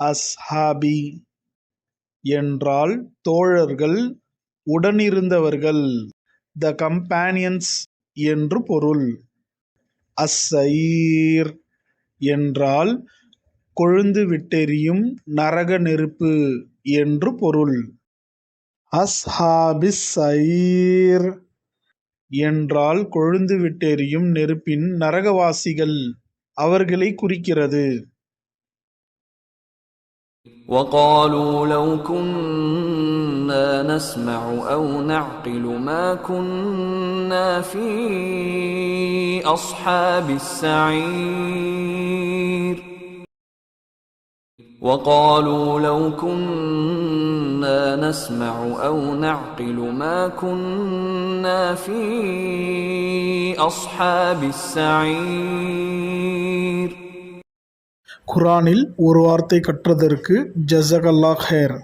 அஸ்ஹாபி என்றால் தோழர்கள் உடனிருந்தவர்கள் த கம்பேனியன்ஸ் என்று பொருள். அஸ்ஸயீர் என்றால் கொழுந்து விட்டெரியும் நரக நெருப்பு என்று பொருள். அஸ்ஹாபிஸ் சயீர் என்றால் கொழுந்து விட்டெரியும் நெருப்பின் நரகவாசிகள் அவர்களை குறிக்கிறது. وقالوا لو كنا نسمع أو نعقل ما كنا في أصحاب السعير. وقالوا لو كنا نسمع أو نعقل ما كنا في أصحاب السعير. குரானில் ஒரு வார்த்தை கற்றதற்கு ஜஸகல்லா ஹேர்